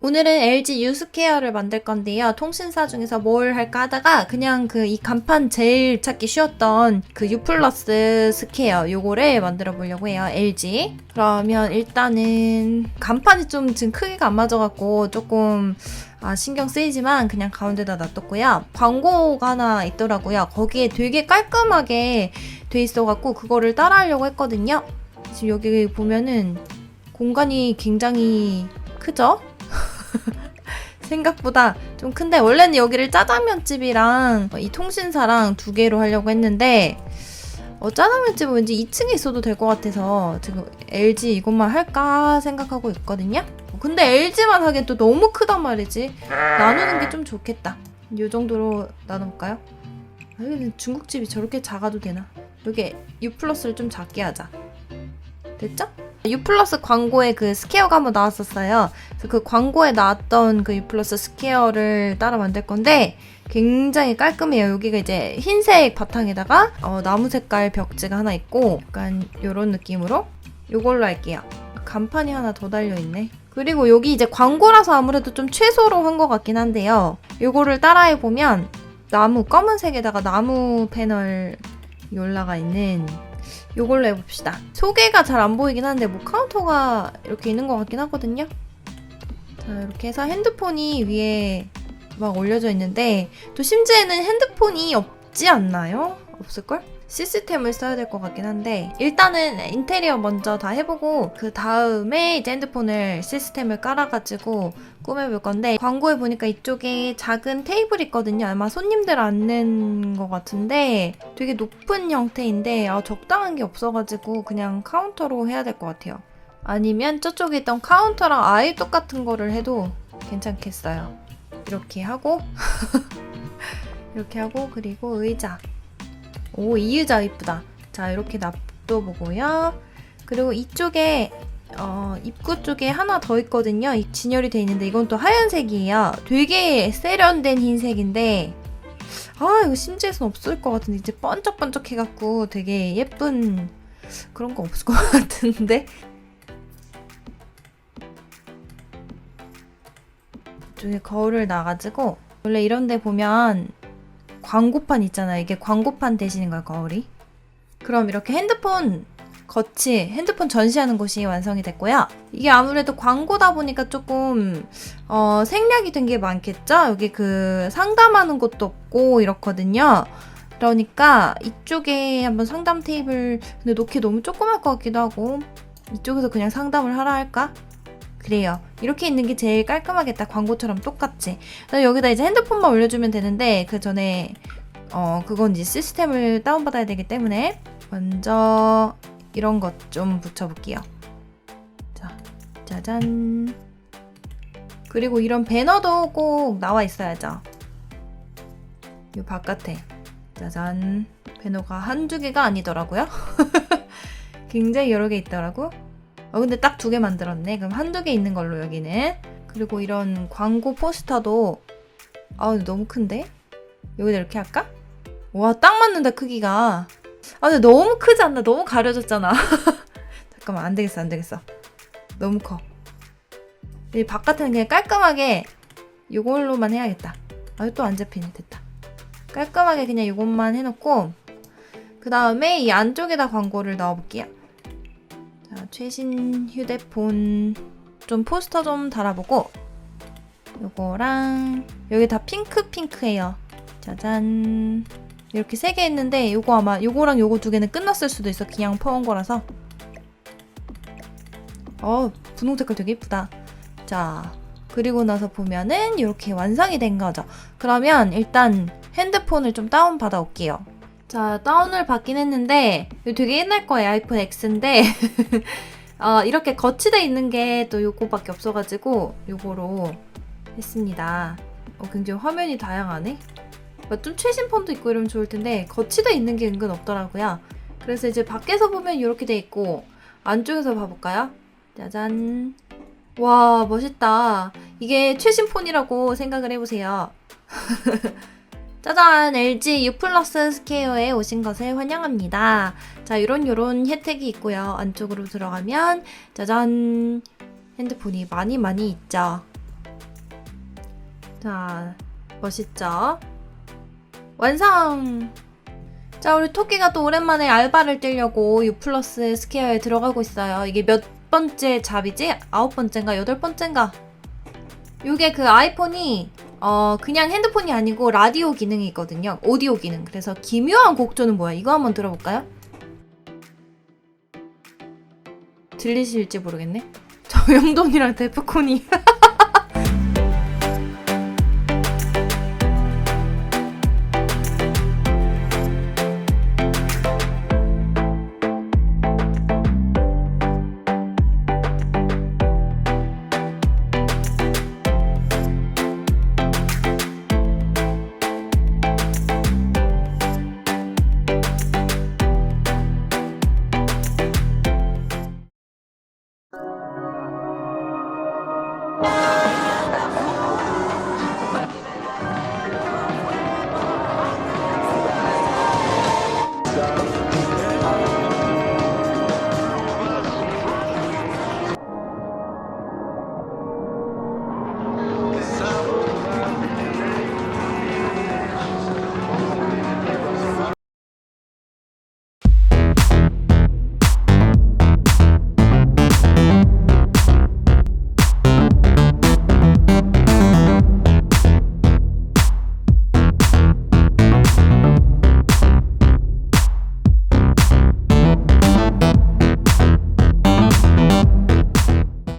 오늘은 LG 유스케어를 만들 건데요. 통신사 중에서 뭘 할까 하다가 그냥 그 이 간판 제일 찾기 쉬웠던 그 U 플러스 스퀘어 요거를 만들어 보려고 해요. LG. 그러면 일단은 간판이 좀 지금 크기가 안 맞아갖고 조금 아, 신경 쓰이지만 그냥 가운데다 놔뒀고요. 광고가 하나 있더라고요. 거기에 되게 깔끔하게 돼 있어갖고 그거를 따라하려고 했거든요. 지금 여기 보면은 공간이 굉장히 크죠? 생각보다 좀 큰데 원래는 여기를 짜장면집이랑 이 통신사랑 두 개로 하려고 했는데 어, 짜장면집은 왠지 2층에 있어도 될 것 같아서 지금 LG 이것만 할까 생각하고 있거든요. 근데 LG만 하기엔 또 너무 크단 말이지. 나누는 게 좀 좋겠다. 이 정도로 나눠볼까요? 아, 여기 중국집이 저렇게 작아도 되나? 여기 U 플러스를 좀 작게 하자. 됐죠? U 플러스 광고에 그 스퀘어가 한번 나왔었어요. 그래서 그 광고에 나왔던 그 U 플러스 스퀘어를 따라 만들 건데 굉장히 깔끔해요. 여기가 이제 흰색 바탕에다가 어, 나무 색깔 벽지가 하나 있고 약간 이런 느낌으로 이걸로 할게요. 간판이 하나 더 달려 있네. 그리고 여기 이제 광고라서 아무래도 좀 최소로 한 것 같긴 한데요. 요거를 따라해 보면 나무 검은색에다가 나무 패널이 올라가 있는 요걸로 해봅시다. 소개가 잘 안 보이긴 한데 뭐 카운터가 이렇게 있는 것 같긴 하거든요. 자 이렇게 해서 핸드폰이 위에 막 올려져 있는데 또 심지어는 핸드폰이 없지 않나요? 없을걸? 시스템을 써야 될 것 같긴 한데 일단은 인테리어 먼저 다 해보고 그 다음에 이제 핸드폰을 시스템을 깔아가지고 꾸며볼 건데 광고에 보니까 이쪽에 작은 테이블 있거든요. 아마 손님들 앉는 것 같은데 되게 높은 형태인데 아, 적당한 게 없어가지고 그냥 카운터로 해야 될 것 같아요. 아니면 저쪽에 있던 카운터랑 아예 똑같은 거를 해도 괜찮겠어요. 이렇게 하고 이렇게 하고 그리고 의자 오, 이 의자 이쁘다. 자, 이렇게 놔둬보고요. 그리고 이쪽에 어, 입구 쪽에 하나 더 있거든요. 이 진열이 돼 있는데 이건 또 하얀색이에요. 되게 세련된 흰색인데 아, 이거 심지어는 없을 것 같은데 이제 번쩍번쩍 해갖고 되게 예쁜 그런 거 없을 것 같은데 이쪽에 거울을 놔가지고 원래 이런 데 보면 광고판 있잖아요. 이게 광고판 대신인 거야, 거울이. 그럼 이렇게 핸드폰 거치, 핸드폰 전시하는 곳이 완성이 됐고요. 이게 아무래도 광고다 보니까 조금 어, 생략이 된 게 많겠죠? 여기 그 상담하는 곳도 없고 이렇거든요. 그러니까 이쪽에 한번 상담 테이블 근데 놓기 너무 조그말 것 같기도 하고 이쪽에서 그냥 상담을 하라 할까? 그래요. 이렇게 있는 게 제일 깔끔하겠다. 광고처럼. 그다음에 여기다 이제 핸드폰만 올려주면 되는데 그 전에 어 그건 이제 시스템을 다운받아야 되기 때문에 먼저 이런 것 좀 붙여볼게요. 자, 짜잔. 그리고 이런 배너도 꼭 나와 있어야죠. 이 바깥에 짜잔. 배너가 한두 개가 아니더라고요. 굉장히 여러 개 있더라고. 어, 근데 딱 두 개 만들었네. 그럼 한두 개 있는 걸로 여기는. 그리고 이런 광고 포스터도 아 너무 큰데? 여기다 이렇게 할까? 와, 딱 맞는다, 크기가. 아, 근데 너무 크지 않나? 너무 가려졌잖아. 잠깐만, 안 되겠어, 안 되겠어. 너무 커. 이 바깥은 그냥 깔끔하게 이걸로만 해야겠다. 아, 또 안 잡히네. 됐다. 깔끔하게 그냥 이것만 해놓고, 그 다음에 이 안쪽에다 광고를 넣어볼게요. 자, 최신 휴대폰 좀 포스터 좀 달아보고 요거랑 여기 다 핑크 핑크예요. 짜잔. 이렇게 세 개 있는데 요거 아마 요거랑 요거 두 개는 끝났을 수도 있어. 그냥 퍼온 거라서. 어, 분홍 색깔 되게 예쁘다. 자, 그리고 나서 보면은 이렇게 완성이 된 거죠. 그러면 일단 핸드폰을 좀 다운 받아 올게요. 자, 다운을 받긴 했는데 되게 옛날 거예요. 아이폰 X인데 어, 이렇게 거치돼 있는 게 또 요거밖에 없어가지고 요거로 했습니다. 어, 굉장히 화면이 다양하네. 어, 좀 최신 폰도 있고 이러면 좋을 텐데 거치돼 있는 게 은근 없더라고요. 그래서 이제 밖에서 보면 이렇게 돼 있고 안쪽에서 봐볼까요? 짜잔. 와 멋있다. 이게 최신 폰이라고 생각을 해보세요. 짜잔 LG U 플러스 스퀘어에 오신 것을 환영합니다. 자 요런 요런 혜택이 있고요. 안쪽으로 들어가면 짜잔 핸드폰이 많이 많이 있죠. 자, 멋있죠? 완성! 자, 우리 토끼가 또 오랜만에 알바를 뛰려고 U 플러스 스퀘어에 들어가고 있어요. 이게 몇 번째 잡이지? 아홉 번째인가? 여덟 번째인가? 요게 그 아이폰이 어 그냥 핸드폰이 아니고 라디오 기능이 있거든요. 오디오 기능. 그래서 기묘한 곡조는 뭐야? 이거 한번 들어볼까요? 들리실지 모르겠네. 저 영돈이랑 데프콘이